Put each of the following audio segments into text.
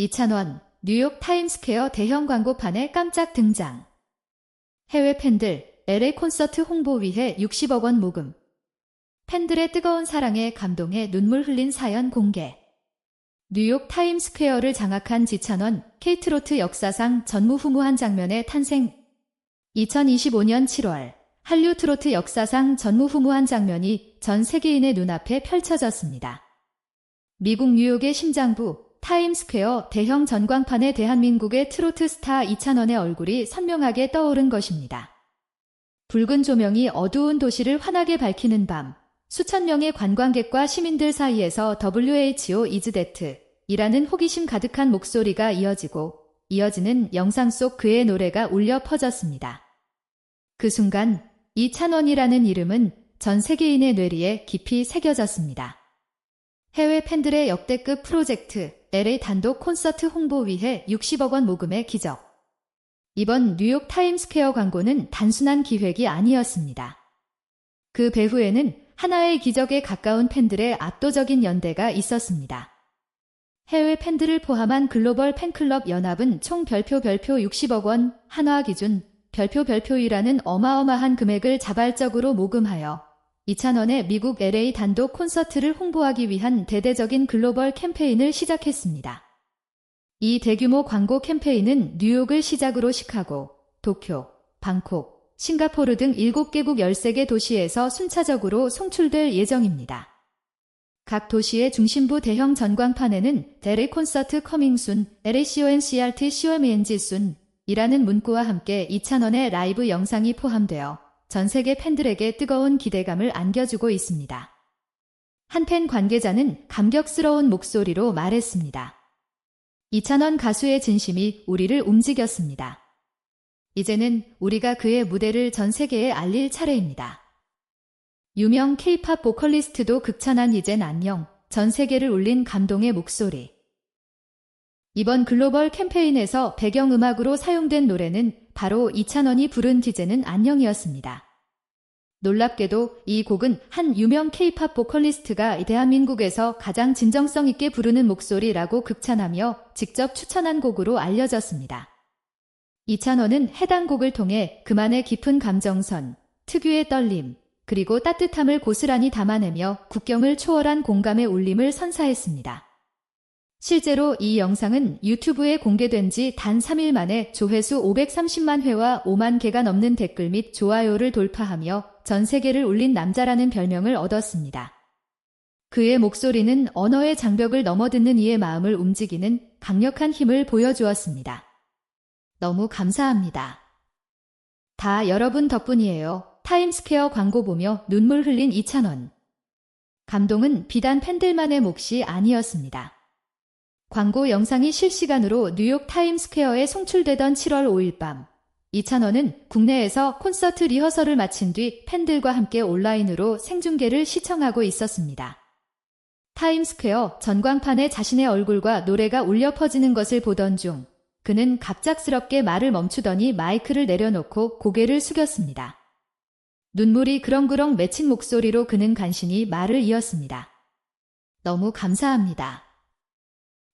이찬원, 뉴욕 타임스퀘어 대형 광고판에 깜짝 등장. 해외 팬들, LA 콘서트 홍보 위해 60억 원 모금. 팬들의 뜨거운 사랑에 감동해 눈물 흘린 사연 공개. 뉴욕 타임스퀘어를 장악한 지찬원, 케이트로트 역사상 전무후무한 장면의 탄생. 2025년 7월, 한류 트로트 역사상 전무후무한 장면이 전 세계인의 눈앞에 펼쳐졌습니다. 미국 뉴욕의 심장부, 타임스퀘어 대형 전광판에 대한민국의 트로트 스타 이찬원의 얼굴이 선명하게 떠오른 것입니다. 붉은 조명이 어두운 도시를 환하게 밝히는 밤, 수천 명의 관광객과 시민들 사이에서 WHO 이즈데트 이라는 호기심 가득한 목소리가 이어지고 이어지는 영상 속 그의 노래가 울려 퍼졌습니다. 그 순간 이찬원이라는 이름은 전 세계인의 뇌리에 깊이 새겨졌습니다. 해외 팬들의 역대급 프로젝트 LA 단독 콘서트 홍보 위해 60억 원 모금의 기적. 이번 뉴욕 타임스퀘어 광고는 단순한 기획이 아니었습니다. 그 배후에는 하나의 기적에 가까운 팬들의 압도적인 연대가 있었습니다. 해외 팬들을 포함한 글로벌 팬클럽 연합은 총 별표 별표 60억 원, 한화 기준 별표 별표이라는 어마어마한 금액을 자발적으로 모금하여 이찬원의 미국 LA 단독 콘서트를 홍보하기 위한 대대적인 글로벌 캠페인을 시작했습니다. 이 대규모 광고 캠페인은 뉴욕을 시작으로 시카고, 도쿄, 방콕, 싱가포르 등 7개국 13개 도시에서 순차적으로 송출될 예정입니다. 각 도시의 중심부 대형 전광판에는 데레 콘서트 커밍순, LACONCRT COMENG순 이라는 문구와 함께 2,000원의 라이브 영상이 포함되어 전 세계 팬들에게 뜨거운 기대감을 안겨주고 있습니다. 한 팬 관계자는 감격스러운 목소리로 말했습니다. 이찬원 가수의 진심이 우리를 움직였습니다. 이제는 우리가 그의 무대를 전 세계에 알릴 차례입니다. 유명 케이팝 보컬리스트도 극찬한 이젠 안녕, 전 세계를 울린 감동의 목소리. 이번 글로벌 캠페인에서 배경음악으로 사용된 노래는 바로 이찬원이 부른 디제는 안녕이었습니다. 놀랍게도 이 곡은 한 유명 케이팝 보컬리스트가 대한민국에서 가장 진정성 있게 부르는 목소리라고 극찬하며 직접 추천한 곡으로 알려졌습니다. 이찬원은 해당 곡을 통해 그만의 깊은 감정선, 특유의 떨림, 그리고 따뜻함을 고스란히 담아내며 국경을 초월한 공감의 울림을 선사했습니다. 실제로 이 영상은 유튜브에 공개된 지 단 3일 만에 조회수 530만 회와 5만 개가 넘는 댓글 및 좋아요를 돌파하며 전 세계를 울린 남자라는 별명을 얻었습니다. 그의 목소리는 언어의 장벽을 넘어듣는 이의 마음을 움직이는 강력한 힘을 보여주었습니다. 너무 감사합니다. 다 여러분 덕분이에요. 타임스퀘어 광고 보며 눈물 흘린 이찬원. 감동은 비단 팬들만의 몫이 아니었습니다. 광고 영상이 실시간으로 뉴욕 타임스퀘어에 송출되던 7월 5일 밤, 이찬원은 국내에서 콘서트 리허설을 마친 뒤 팬들과 함께 온라인으로 생중계를 시청하고 있었습니다. 타임스퀘어 전광판에 자신의 얼굴과 노래가 울려 퍼지는 것을 보던 중, 그는 갑작스럽게 말을 멈추더니 마이크를 내려놓고 고개를 숙였습니다. 눈물이 그렁그렁 맺힌 목소리로 그는 간신히 말을 이었습니다. 너무 감사합니다.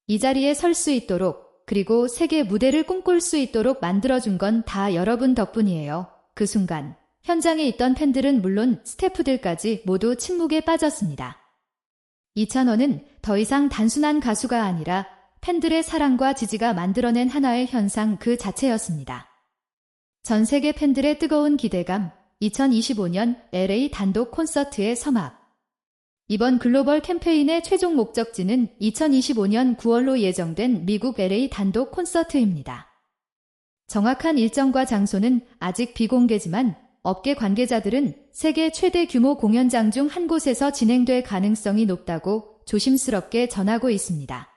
이 자리에 설 수 있도록 그리고 세계 무대를 꿈꿀 수 있도록 만들어준 건 다 여러분 덕분이에요. 그 순간 현장에 있던 팬들은 물론 스태프들까지 모두 침묵에 빠졌습니다. 이찬원은 더 이상 단순한 가수가 아니라 팬들의 사랑과 지지가 만들어낸 하나의 현상 그 자체였습니다. 전 세계 팬들의 뜨거운 기대감, 2025년 LA 단독 콘서트의 서막. 이번 글로벌 캠페인의 최종 목적지는 2025년 9월로 예정된 미국 LA 단독 콘서트입니다. 정확한 일정과 장소는 아직 비공개지만 업계 관계자들은 세계 최대 규모 공연장 중 한 곳에서 진행될 가능성이 높다고 조심스럽게 전하고 있습니다.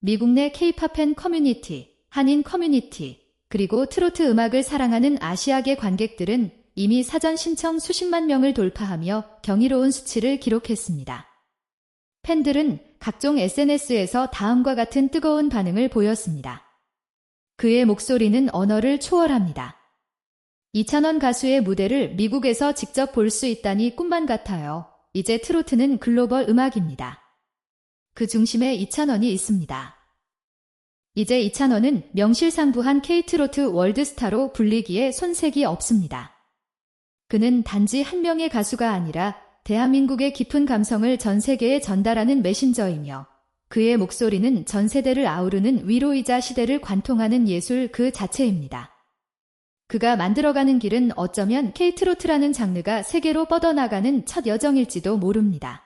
미국 내 케이팝 팬 커뮤니티, 한인 커뮤니티, 그리고 트로트 음악을 사랑하는 아시아계 관객들은 이미 사전 신청 수십만 명을 돌파하며 경이로운 수치를 기록했습니다. 팬들은 각종 SNS에서 다음과 같은 뜨거운 반응을 보였습니다. 그의 목소리는 언어를 초월합니다. 이찬원 가수의 무대를 미국에서 직접 볼 수 있다니 꿈만 같아요. 이제 트로트는 글로벌 음악입니다. 그 중심에 이찬원이 있습니다. 이제 이찬원은 명실상부한 케이트로트 월드스타로 불리기에 손색이 없습니다. 그는 단지 한 명의 가수가 아니라 대한민국의 깊은 감성을 전 세계에 전달하는 메신저이며 그의 목소리는 전 세대를 아우르는 위로이자 시대를 관통하는 예술 그 자체입니다. 그가 만들어가는 길은 어쩌면 케이트로트라는 장르가 세계로 뻗어나가는 첫 여정일지도 모릅니다.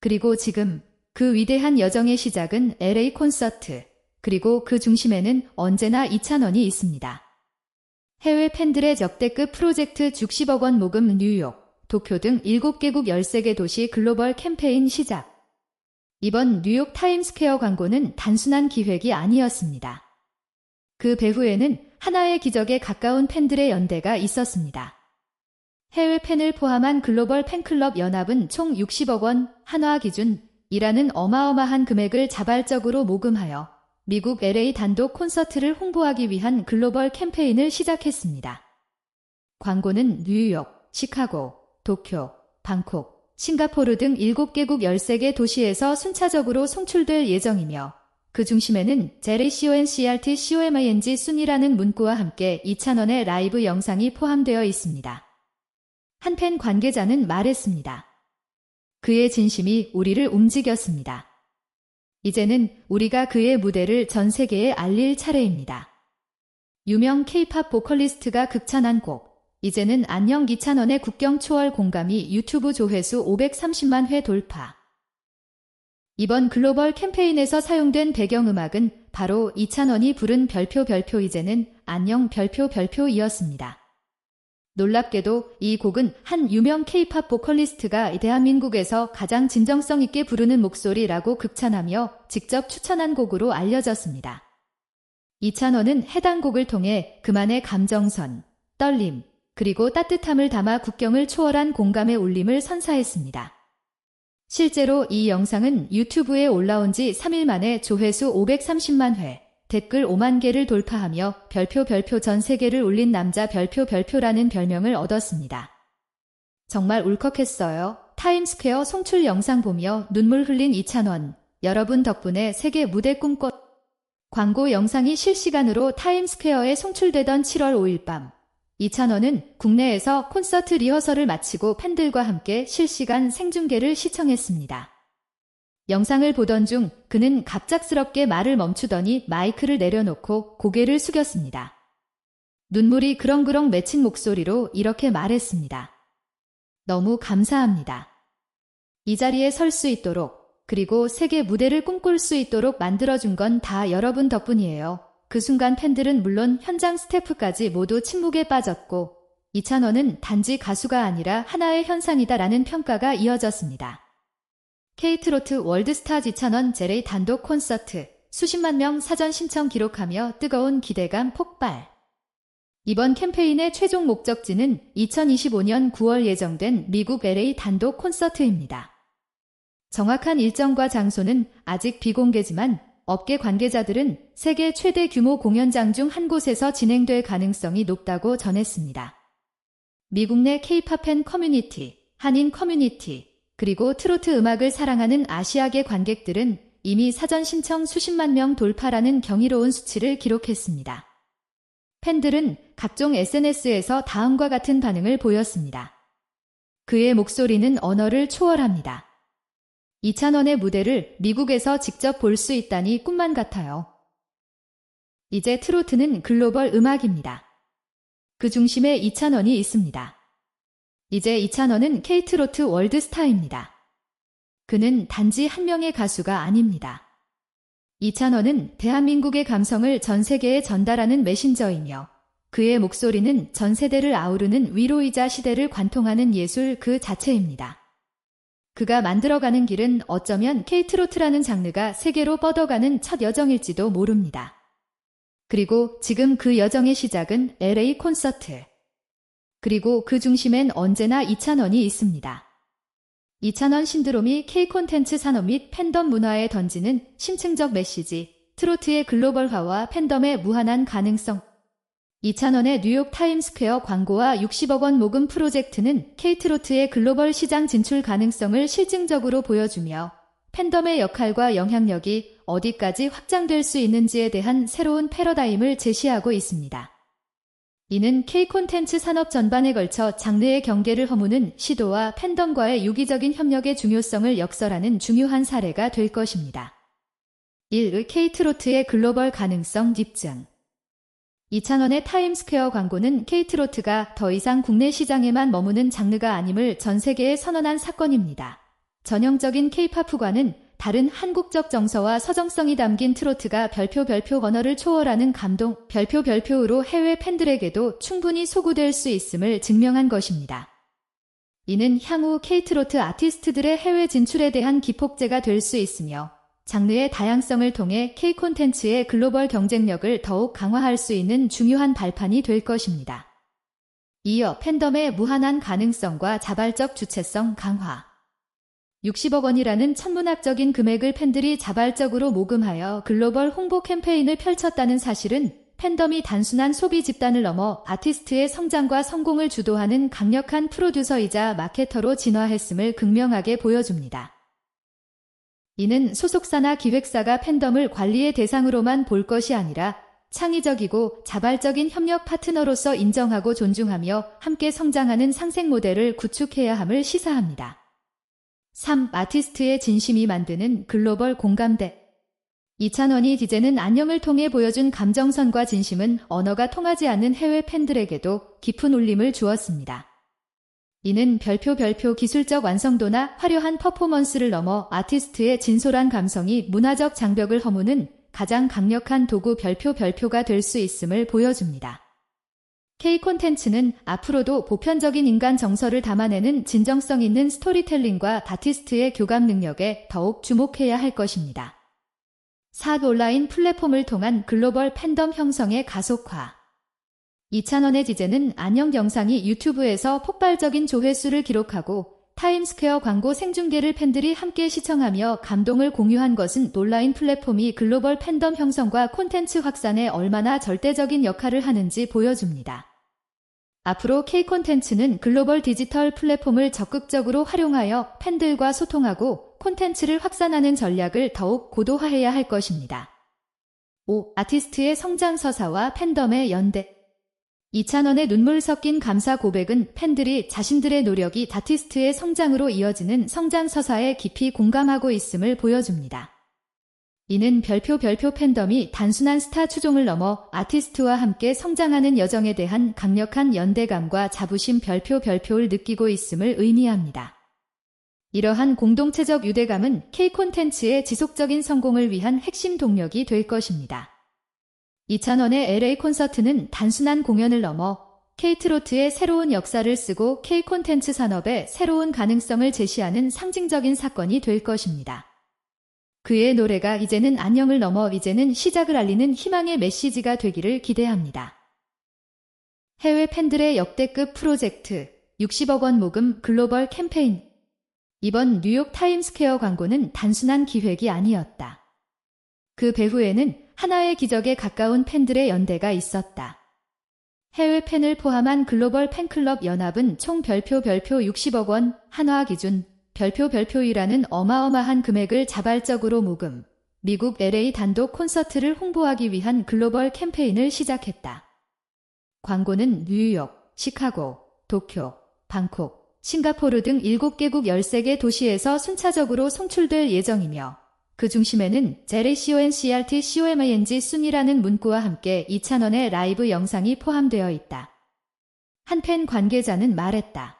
그리고 지금 그 위대한 여정의 시작은 LA 콘서트, 그리고 그 중심에는 언제나 이찬원이 있습니다. 해외 팬들의 역대급 프로젝트 60억 원 모금 뉴욕, 도쿄 등 7개국 13개 도시 글로벌 캠페인 시작. 이번 뉴욕 타임스퀘어 광고는 단순한 기획이 아니었습니다. 그 배후에는 하나의 기적에 가까운 팬들의 연대가 있었습니다. 해외 팬을 포함한 글로벌 팬클럽 연합은 총 60억 원 한화 기준 이라는 어마어마한 금액을 자발적으로 모금하여 미국 LA 단독 콘서트를 홍보하기 위한 글로벌 캠페인을 시작했습니다. 광고는 뉴욕, 시카고, 도쿄, 방콕, 싱가포르 등 7개국 13개 도시에서 순차적으로 송출될 예정이며 그 중심에는 JCONCRT COMING 순이라는 문구와 함께 2,000원의 라이브 영상이 포함되어 있습니다. 한 팬 관계자는 말했습니다. 그의 진심이 우리를 움직였습니다. 이제는 우리가 그의 무대를 전 세계에 알릴 차례입니다. 유명 케이팝 보컬리스트가 극찬한 곡, 이제는 안녕 기찬원의 국경 초월 공감이 유튜브 조회수 530만 회 돌파. 이번 글로벌 캠페인에서 사용된 배경음악은 바로 이찬원이 부른 별표 별표 이제는 안녕 별표 별표이었습니다. 놀랍게도 이 곡은 한 유명 케이팝 보컬리스트가 대한민국에서 가장 진정성 있게 부르는 목소리라고 극찬하며 직접 추천한 곡으로 알려졌습니다. 이찬원은 해당 곡을 통해 그만의 감정선, 떨림, 그리고 따뜻함을 담아 국경을 초월한 공감의 울림을 선사했습니다. 실제로 이 영상은 유튜브에 올라온 지 3일 만에 조회수 530만 회, 댓글 5만 개를 돌파하며 별표 별표 전 세계를 울린 남자 별표 별표라는 별명을 얻었습니다. 정말 울컥했어요. 타임스퀘어 송출 영상 보며 눈물 흘린 이찬원. 여러분 덕분에 세계 무대 꿈꿔 광고 영상이 실시간으로 타임스퀘어에 송출되던 7월 5일 밤 이찬원은 국내에서 콘서트 리허설을 마치고 팬들과 함께 실시간 생중계를 시청했습니다. 영상을 보던 중 그는 갑작스럽게 말을 멈추더니 마이크를 내려놓고 고개를 숙였습니다. 눈물이 그렁그렁 맺힌 목소리로 이렇게 말했습니다. 너무 감사합니다. 이 자리에 설 수 있도록 그리고 세계 무대를 꿈꿀 수 있도록 만들어준 건 다 여러분 덕분이에요. 그 순간 팬들은 물론 현장 스태프까지 모두 침묵에 빠졌고 이찬원은 단지 가수가 아니라 하나의 현상이다라는 평가가 이어졌습니다. 케이트로트 월드스타 지찬원 제레이 단독 콘서트 수십만 명 사전 신청 기록하며 뜨거운 기대감 폭발. 이번 캠페인의 최종 목적지는 2025년 9월 예정된 미국 LA 단독 콘서트입니다. 정확한 일정과 장소는 아직 비공개지만 업계 관계자들은 세계 최대 규모 공연장 중 한 곳에서 진행될 가능성이 높다고 전했습니다. 미국 내 케이팝 팬 커뮤니티, 한인 커뮤니티, 그리고 트로트 음악을 사랑하는 아시아계 관객들은 이미 사전 신청 수십만 명 돌파라는 경이로운 수치를 기록했습니다. 팬들은 각종 SNS에서 다음과 같은 반응을 보였습니다. 그의 목소리는 언어를 초월합니다. 이찬원의 무대를 미국에서 직접 볼 수 있다니 꿈만 같아요. 이제 트로트는 글로벌 음악입니다. 그 중심에 이찬원이 있습니다. 이제 이찬원은 케이트로트 월드스타입니다. 그는 단지 한 명의 가수가 아닙니다. 이찬원은 대한민국의 감성을 전 세계에 전달하는 메신저이며 그의 목소리는 전 세대를 아우르는 위로이자 시대를 관통하는 예술 그 자체입니다. 그가 만들어가는 길은 어쩌면 케이트로트라는 장르가 세계로 뻗어가는 첫 여정일지도 모릅니다. 그리고 지금 그 여정의 시작은 LA 콘서트. 그리고 그 중심엔 언제나 이찬원이 있습니다. 이찬원 신드롬이 K 콘텐츠 산업 및 팬덤 문화에 던지는 심층적 메시지, 트로트의 글로벌화와 팬덤의 무한한 가능성. 이찬원의 뉴욕 타임스퀘어 광고와 60억 원 모금 프로젝트는 K트로트의 글로벌 시장 진출 가능성을 실증적으로 보여주며 팬덤의 역할과 영향력이 어디까지 확장될 수 있는지에 대한 새로운 패러다임을 제시하고 있습니다. 이는 K 콘텐츠 산업 전반에 걸쳐 장르의 경계를 허무는 시도와 팬덤과의 유기적인 협력의 중요성을 역설하는 중요한 사례가 될 것입니다. 1. K트로트의 글로벌 가능성 입증 2,000원의 타임스퀘어 광고는 K트로트가 더 이상 국내 시장에만 머무는 장르가 아님을 전 세계에 선언한 사건입니다. 전형적인 K-팝과는 다른 한국적 정서와 서정성이 담긴 트로트가 별표 별표 언어를 초월하는 감동 별표 별표로 해외 팬들에게도 충분히 소구될 수 있음을 증명한 것입니다. 이는 향후 K-트로트 아티스트들의 해외 진출에 대한 기폭제가 될 수 있으며 장르의 다양성을 통해 K 콘텐츠의 글로벌 경쟁력을 더욱 강화할 수 있는 중요한 발판이 될 것입니다. 이어 팬덤의 무한한 가능성과 자발적 주체성 강화 60억 원이라는 천문학적인 금액을 팬들이 자발적으로 모금하여 글로벌 홍보 캠페인을 펼쳤다는 사실은 팬덤이 단순한 소비 집단을 넘어 아티스트의 성장과 성공을 주도하는 강력한 프로듀서이자 마케터로 진화했음을 극명하게 보여줍니다. 이는 소속사나 기획사가 팬덤을 관리의 대상으로만 볼 것이 아니라 창의적이고 자발적인 협력 파트너로서 인정하고 존중하며 함께 성장하는 상생 모델을 구축해야 함을 시사합니다. 3. 아티스트의 진심이 만드는 글로벌 공감대. 이찬원이 디제는 안녕을 통해 보여준 감정선과 진심은 언어가 통하지 않는 해외 팬들에게도 깊은 울림을 주었습니다. 이는 별표 별표 기술적 완성도나 화려한 퍼포먼스를 넘어 아티스트의 진솔한 감성이 문화적 장벽을 허무는 가장 강력한 도구 별표 별표가 될 수 있음을 보여줍니다. K 콘텐츠는 앞으로도 보편적인 인간 정서를 담아내는 진정성 있는 스토리텔링과 아티스트의 교감 능력에 더욱 주목해야 할 것입니다. 4. 온라인 플랫폼을 통한 글로벌 팬덤 형성의 가속화 2,000원의 지제는 안녕 영상이 유튜브에서 폭발적인 조회수를 기록하고 타임스퀘어 광고 생중계를 팬들이 함께 시청하며 감동을 공유한 것은 온라인 플랫폼이 글로벌 팬덤 형성과 콘텐츠 확산에 얼마나 절대적인 역할을 하는지 보여줍니다. 앞으로 K 콘텐츠는 글로벌 디지털 플랫폼을 적극적으로 활용하여 팬들과 소통하고 콘텐츠를 확산하는 전략을 더욱 고도화해야 할 것입니다. 5. 아티스트의 성장 서사와 팬덤의 연대 2,000원의 눈물 섞인 감사 고백은 팬들이 자신들의 노력이 다티스트의 성장으로 이어지는 성장 서사에 깊이 공감하고 있음을 보여줍니다. 이는 별표 별표 팬덤이 단순한 스타 추종을 넘어 아티스트와 함께 성장하는 여정에 대한 강력한 연대감과 자부심 별표 별표를 느끼고 있음을 의미합니다. 이러한 공동체적 유대감은 K 콘텐츠의 지속적인 성공을 위한 핵심 동력이 될 것입니다. 2,000원의 LA 콘서트는 단순한 공연을 넘어 K트로트의 새로운 역사를 쓰고 K 콘텐츠 산업의 새로운 가능성을 제시하는 상징적인 사건이 될 것입니다. 그의 노래가 이제는 안녕을 넘어 이제는 시작을 알리는 희망의 메시지가 되기를 기대합니다. 해외 팬들의 역대급 프로젝트 60억 원 모금 글로벌 캠페인 이번 뉴욕 타임스퀘어 광고는 단순한 기획이 아니었다. 그 배후에는 하나의 기적에 가까운 팬들의 연대가 있었다. 해외 팬을 포함한 글로벌 팬클럽 연합은 총 별표 별표 60억 원, 한화 기준 별표 별표이라는 어마어마한 금액을 자발적으로 모금, 미국 LA 단독 콘서트를 홍보하기 위한 글로벌 캠페인을 시작했다. 광고는 뉴욕, 시카고, 도쿄, 방콕, 싱가포르 등 7개국 13개 도시에서 순차적으로 송출될 예정이며 그 중심에는 JCONCRT COMANG 순이라는 문구와 함께 2,000원의 라이브 영상이 포함되어 있다. 한 팬 관계자는 말했다.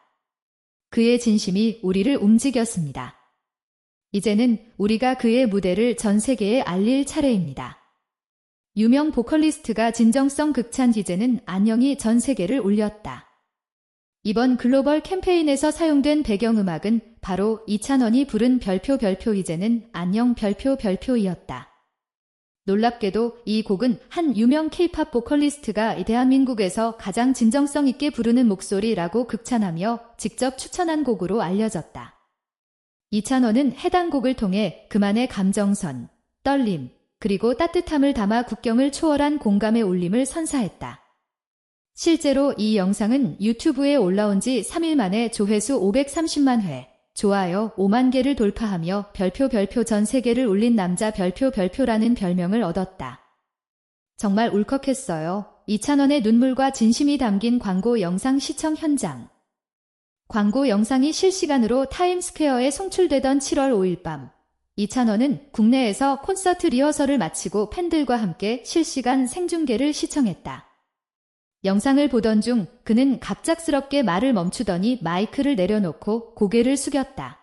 그의 진심이 우리를 움직였습니다. 이제는 우리가 그의 무대를 전 세계에 알릴 차례입니다. 유명 보컬리스트가 진정성 극찬 디제는 안녕이 전 세계를 울렸다. 이번 글로벌 캠페인에서 사용된 배경음악은 바로 이찬원이 부른 별표 별표 이제는 안녕 별표 별표이었다. 놀랍게도 이 곡은 한 유명 케이팝 보컬리스트가 대한민국에서 가장 진정성 있게 부르는 목소리라고 극찬하며 직접 추천한 곡으로 알려졌다. 이찬원은 해당 곡을 통해 그만의 감정선, 떨림, 그리고 따뜻함을 담아 국경을 초월한 공감의 울림을 선사했다. 실제로 이 영상은 유튜브에 올라온 지 3일 만에 조회수 530만 회, 좋아요 5만 개를 돌파하며 별표 별표 전 세계를 울린 남자 별표 별표라는 별명을 얻었다. 정말 울컥했어요. 이찬원의 눈물과 진심이 담긴 광고 영상 시청 현장. 광고 영상이 실시간으로 타임스퀘어에 송출되던 7월 5일 밤. 이찬원은 국내에서 콘서트 리허설을 마치고 팬들과 함께 실시간 생중계를 시청했다. 영상을 보던 중 그는 갑작스럽게 말을 멈추더니 마이크를 내려놓고 고개를 숙였다.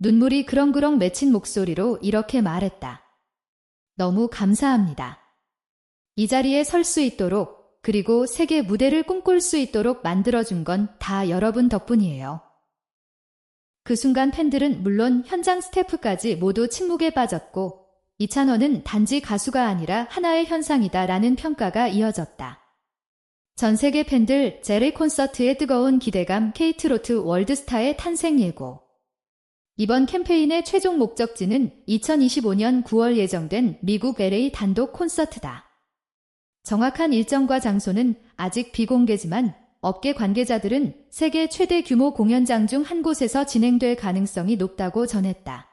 눈물이 그렁그렁 맺힌 목소리로 이렇게 말했다. 너무 감사합니다. 이 자리에 설 수 있도록 그리고 세계 무대를 꿈꿀 수 있도록 만들어준 건 다 여러분 덕분이에요. 그 순간 팬들은 물론 현장 스태프까지 모두 침묵에 빠졌고 이찬원은 단지 가수가 아니라 하나의 현상이다 라는 평가가 이어졌다. 전 세계 팬들 제레 콘서트의 뜨거운 기대감 케이트로트 월드스타의 탄생 예고. 이번 캠페인의 최종 목적지는 2025년 9월 예정된 미국 LA 단독 콘서트다. 정확한 일정과 장소는 아직 비공개지만 업계 관계자들은 세계 최대 규모 공연장 중 한 곳에서 진행될 가능성이 높다고 전했다.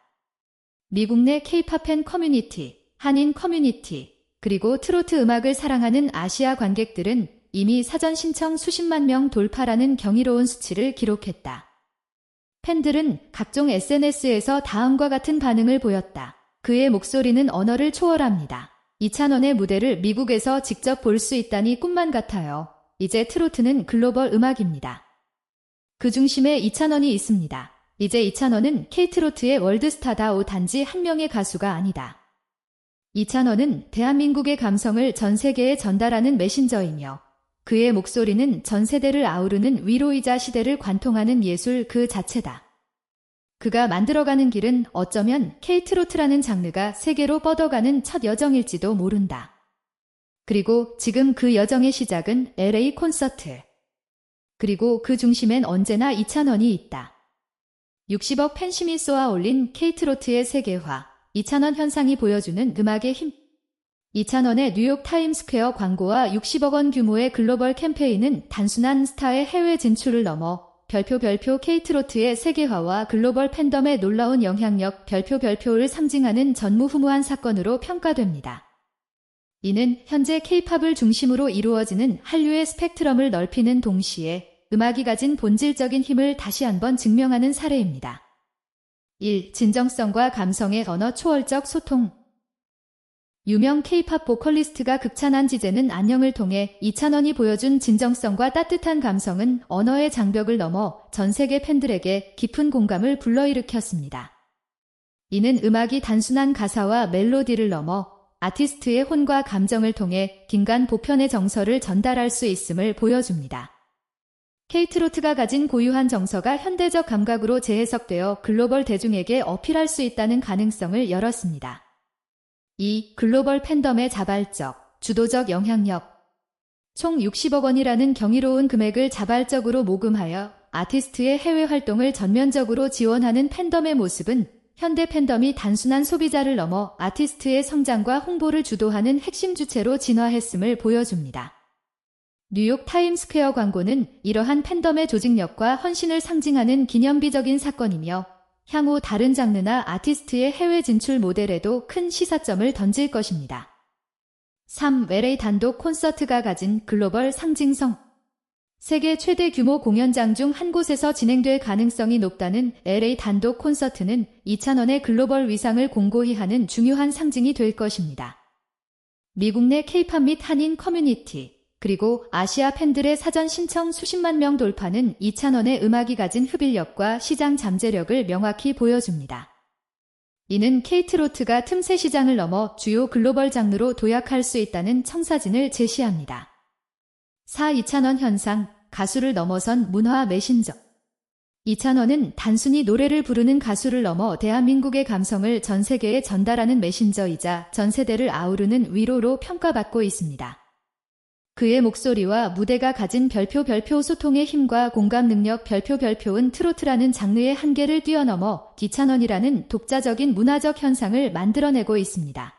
미국 내 케이팝 팬 커뮤니티, 한인 커뮤니티, 그리고 트로트 음악을 사랑하는 아시아 관객들은 이미 사전 신청 수십만 명 돌파라는 경이로운 수치를 기록했다. 팬들은 각종 SNS에서 다음과 같은 반응을 보였다. 그의 목소리는 언어를 초월합니다. 이찬원의 무대를 미국에서 직접 볼 수 있다니 꿈만 같아요. 이제 트로트는 글로벌 음악입니다. 그 중심에 이찬원이 있습니다. 이제 이찬원은 K트로트의 월드스타다 오 단지 한 명의 가수가 아니다. 이찬원은 대한민국의 감성을 전 세계에 전달하는 메신저이며 그의 목소리는 전 세대를 아우르는 위로이자 시대를 관통하는 예술 그 자체다. 그가 만들어가는 길은 어쩌면 K트로트라는 장르가 세계로 뻗어가는 첫 여정일지도 모른다. 그리고 지금 그 여정의 시작은 LA 콘서트. 그리고 그 중심엔 언제나 이찬원이 있다. 60억 팬심이 쏘아 올린 K트로트의 세계화, 이찬원 현상이 보여주는 음악의 힘. 이찬원의 뉴욕 타임스퀘어 광고와 60억 원 규모의 글로벌 캠페인은 단순한 스타의 해외 진출을 넘어 별표 별표 K트로트의 세계화와 글로벌 팬덤의 놀라운 영향력 별표 별표를 상징하는 전무후무한 사건으로 평가됩니다. 이는 현재 K-팝을 중심으로 이루어지는 한류의 스펙트럼을 넓히는 동시에 음악이 가진 본질적인 힘을 다시 한번 증명하는 사례입니다. 1. 진정성과 감성의 언어 초월적 소통 유명 K-팝 보컬리스트가 극찬한 지제는 안녕을 통해 이찬원이 보여준 진정성과 따뜻한 감성은 언어의 장벽을 넘어 전 세계 팬들에게 깊은 공감을 불러일으켰습니다. 이는 음악이 단순한 가사와 멜로디를 넘어 아티스트의 혼과 감정을 통해 긴간 보편의 정서를 전달할 수 있음을 보여줍니다. 케이트로트가 가진 고유한 정서가 현대적 감각으로 재해석되어 글로벌 대중에게 어필할 수 있다는 가능성을 열었습니다. 2. 글로벌 팬덤의 자발적, 주도적 영향력 총 60억 원이라는 경이로운 금액을 자발적으로 모금하여 아티스트의 해외 활동을 전면적으로 지원하는 팬덤의 모습은 현대 팬덤이 단순한 소비자를 넘어 아티스트의 성장과 홍보를 주도하는 핵심 주체로 진화했음을 보여줍니다. 뉴욕 타임스퀘어 광고는 이러한 팬덤의 조직력과 헌신을 상징하는 기념비적인 사건이며 향후 다른 장르나 아티스트의 해외 진출 모델에도 큰 시사점을 던질 것입니다. 3. LA 단독 콘서트가 가진 글로벌 상징성 세계 최대 규모 공연장 중 한 곳에서 진행될 가능성이 높다는 LA 단독 콘서트는 2,000원의 글로벌 위상을 공고히 하는 중요한 상징이 될 것입니다. 미국 내 케이팝 및 한인 커뮤니티, 그리고 아시아 팬들의 사전 신청 수십만 명 돌파는 2,000원의 음악이 가진 흡일력과 시장 잠재력을 명확히 보여줍니다. 이는 케이트로트가 틈새 시장을 넘어 주요 글로벌 장르로 도약할 수 있다는 청사진을 제시합니다. 4. 이찬원 현상, 가수를 넘어선 문화 메신저. 이찬원은 단순히 노래를 부르는 가수를 넘어 대한민국의 감성을 전 세계에 전달하는 메신저이자 전 세대를 아우르는 위로로 평가받고 있습니다. 그의 목소리와 무대가 가진 별표 별표 소통의 힘과 공감 능력 별표 별표은 트로트라는 장르의 한계를 뛰어넘어 이찬원이라는 독자적인 문화적 현상을 만들어내고 있습니다.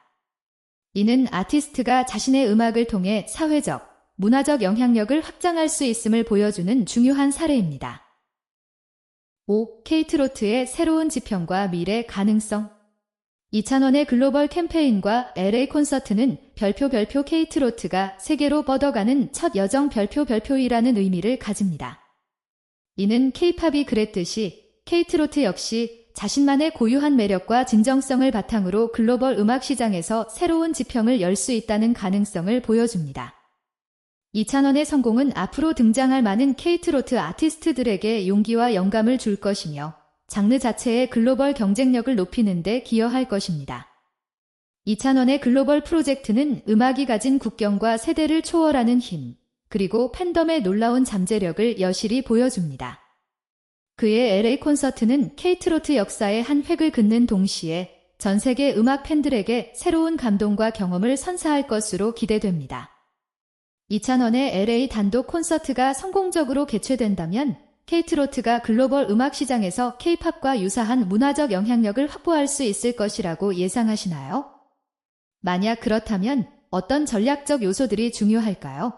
이는 아티스트가 자신의 음악을 통해 사회적, 문화적 영향력을 확장할 수 있음을 보여주는 중요한 사례입니다. 5. 케이트로트의 새로운 지평과 미래 가능성 2,000원의 글로벌 캠페인과 LA 콘서트는 별표 별표 케이트로트가 세계로 뻗어가는 첫 여정 별표 별표이라는 의미를 가집니다. 이는 케이팝이 그랬듯이 케이트로트 역시 자신만의 고유한 매력과 진정성을 바탕으로 글로벌 음악 시장에서 새로운 지평을 열 수 있다는 가능성을 보여줍니다. 2,000원의 성공은 앞으로 등장할 많은 케이트로트 아티스트들에게 용기와 영감을 줄 것이며 장르 자체의 글로벌 경쟁력을 높이는 데 기여할 것입니다. 2,000원의 글로벌 프로젝트는 음악이 가진 국경과 세대를 초월하는 힘, 그리고 팬덤의 놀라운 잠재력을 여실히 보여줍니다. 그의 LA 콘서트는 케이트로트 역사의 한 획을 긋는 동시에 전 세계 음악 팬들에게 새로운 감동과 경험을 선사할 것으로 기대됩니다. 2,000원의 LA 단독 콘서트가 성공적으로 개최된다면 케이트로트가 글로벌 음악 시장에서 케이팝과 유사한 문화적 영향력을 확보할 수 있을 것이라고 예상하시나요? 만약 그렇다면 어떤 전략적 요소들이 중요할까요?